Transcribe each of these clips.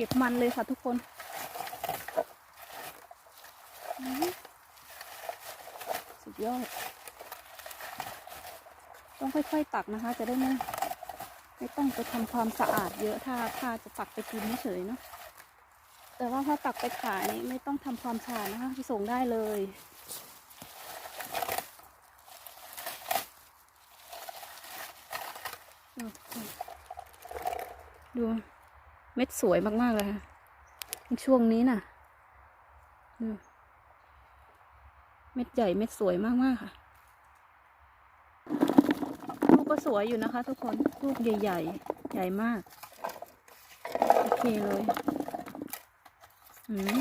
เก็บมันเลยค่ะทุกคนสุดยอด ต้องค่อยๆตักนะคะ จะได้ไม่ไม่ต้องไปทำความสะอาดเยอะถ้าถ้าจะตักไปกินเฉยเนาะแต่ว่าถ้าตักไปขายนี่ไม่ต้องทำความสะอาดนะคะไปส่งได้เลยดู เม็ดสวยมาก ๆ เลยค่ะ ช่วงนี้น่ะ เม็ดใหญ่เม็ดสวยมาก ๆ ค่ะ ลูกก็สวยอยู่นะคะ ทุกคน ลูกใหญ่ ๆ ใหญ่มาก โอเคเลย อืม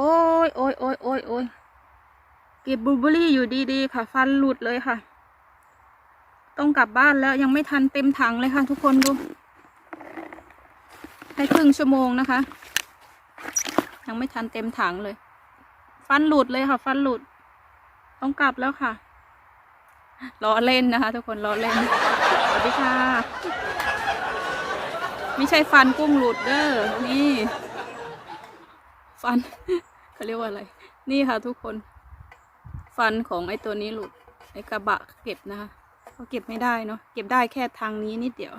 โอ้ยโอ้ยโอ้ยโอ้ยโอ้ยเก็บบลูเบอร์รี่อยู่ดีๆค่ะ ฟันหลุดเลยค่ะ ต้องกลับบ้านแล้วยังไม่ทันเต็มถังเลยค่ะ ทุกคนดูให้ครึ่งชั่วโมงนะคะ ยังไม่ทันเต็มถังเลย ฟันหลุดเลยค่ะ ฟันหลุด ต้องกลับแล้วค่ะล้อเล่นนะคะ ทุกคนล้อเล่นสวัสดีค่ะไม่ใช่ฟันกุ้งหลุดเด้อนี่ ฟัน เขาเรียกว่าอะไร นี่ค่ะทุกคน ฟันของไอ้ตัวนี้หลุดไอ้กระบะเก็บนะคะก็เก็บไม่ได้เนาะเก็บได้แค่ทางนี้นิดเดียว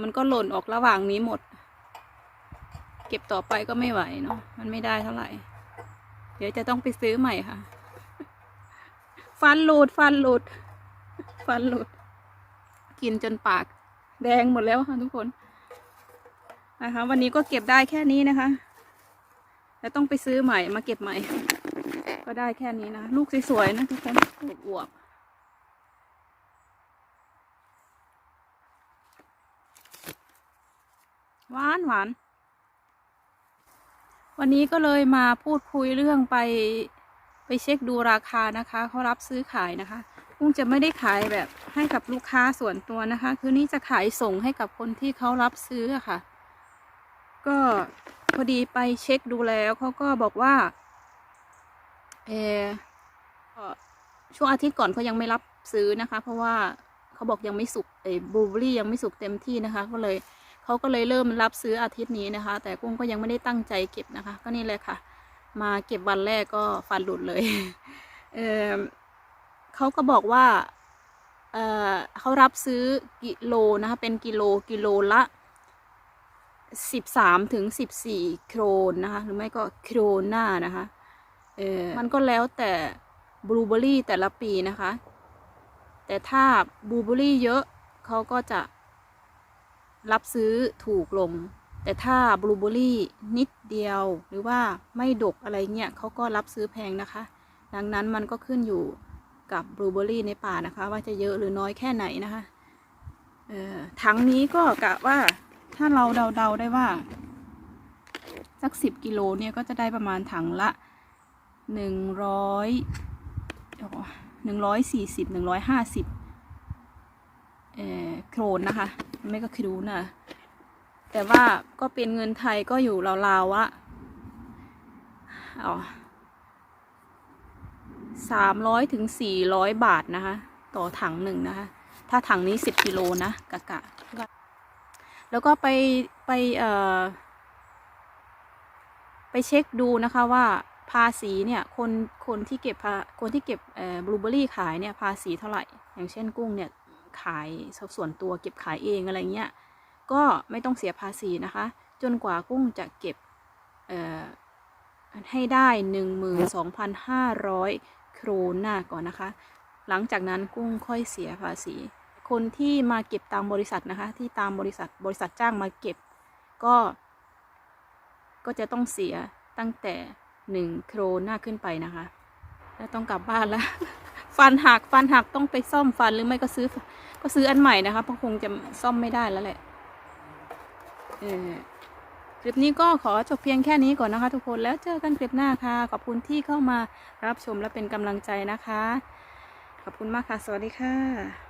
มันก็หล่นออกระหว่างนี้หมด เก็บต่อไปก็ไม่ไหวเนาะมันไม่ได้เท่าไหร่ เดี๋ยวจะต้องไปซื้อใหม่ค่ะ ฟันหลุดฟันหลุดฟันหลุด กินจนปาก แดงหมดแล้วค่ะทุกคนนะคะ วันนี้ก็เก็บได้แค่นี้นะคะ แล้วต้องไปซื้อใหม่มาเก็บใหม่ ก็ได้แค่นี้นะ ลูกสวยๆนะทุกคนอวบๆหวานหวาน วันนี้ก็เลยมาพูดคุยเรื่องไปไปเช็คดูราคานะคะเขารับซื้อขายนะคะกุ้งจะไม่ได้ขายแบบให้กับลูกค้าส่วนตัวนะคะ คือนี่จะขายส่งให้กับคนที่เขารับซื้อะค่ะ ก็ พอดีไปเช็คดูแล้วเขาก็บอกว่าเออช่วงอาทิตย์ก่อนเขายังไม่รับซื้อนะคะ เพราะว่าเขาบอกยังไม่สุกเออบลูเบอรี่ยังไม่สุกเต็มที่นะคะ ก็เลยเขาก็เลยเริ่มรับซื้ออาทิตย์นี้นะคะ แต่กุ้งก็ยังไม่ได้ตั้งใจเก็บนะคะ ก็นี่เลยค่ะ มาเก็บวันแรกก็ฟันหลุดเลยเออเขาก็บอกว่าเออเขารับซื้อกิโลนะคะ เป็นกิโลกิโลละ สิบสามถึงสิบสี่โครนนะคะหรือไม่ก็โครน่านะคะเออมันก็แล้วแต่บลูเบอรี่แต่ละปีนะคะ แต่ถ้าบลูเบอรี่เยอะเขาก็จะรับซื้อถูกลง แต่ถ้าบลูเบอรี่นิดเดียวหรือว่าไม่ดกอะไรเงี้ยเขาก็รับซื้อแพงนะคะ ดังนั้นมันก็ขึ้นอยู่กับบลูเบอร์รี่ในป่านะคะ ว่าจะเยอะหรือน้อยแค่ไหนนะคะ เออถังนี้ก็กะว่า ถ้าเราเดาๆได้ว่า สักสิบกิโลเนี่ยก็จะได้ประมาณถังละหนึ่งร้อยหนึ่งร้อยสี่สิบหนึ่งร้อยห้าสิบเอ่อโครนนะคะ ไม่ก็คิรูนะแต่ว่าก็เป็นเงินไทยก็อยู่ราวๆว่าอ๋อสามร้อยถึงสี่ร้อยบาทนะคะ ต่อถังหนึ่งนะคะ ถ้าถังนี้สิบกิโลนะกะกะ แล้วก็ไปไปเอ่อไปเช็คดูนะคะว่าภาษีเนี่ยคนคนที่เก็บคนที่เก็บบลูเบอรี่ขายเนี่ยภาษีเท่าไหร่ อย่างเช่นกุ้งเนี่ยขายส่วนตัวเก็บขายเองอะไรเงี้ยก็ไม่ต้องเสียภาษีนะคะ จนกว่ากุ้งจะเก็บให้ได้หนึ่งหมื่นสองพันห้าร้อยโครนาก่อนนะคะ หลังจากนั้นกุ้งค่อยเสียภาษี คนที่มาเก็บตามบริษัทนะคะ ที่ตามบริษัทบริษัทจ้างมาเก็บ ก็ ก็จะต้องเสียตั้งแต่หนึ่งโครน่าขึ้นไปนะคะ แล้วต้องกลับบ้านแล้ว ฟันหักฟันหักต้องไปซ่อมฟันหรือไม่ก็ซื้อ ก็ซื้ออันใหม่นะคะเพราะคงจะซ่อมไม่ได้แล้วแหละเออคลิปนี้ก็ขอจบเพียงแค่นี้ก่อนนะคะทุกคนแล้วเจอกันคลิปหน้าค่ะ ขอบคุณที่เข้ามารับชมและเป็นกำลังใจนะคะ ขอบคุณมากค่ะ สวัสดีค่ะ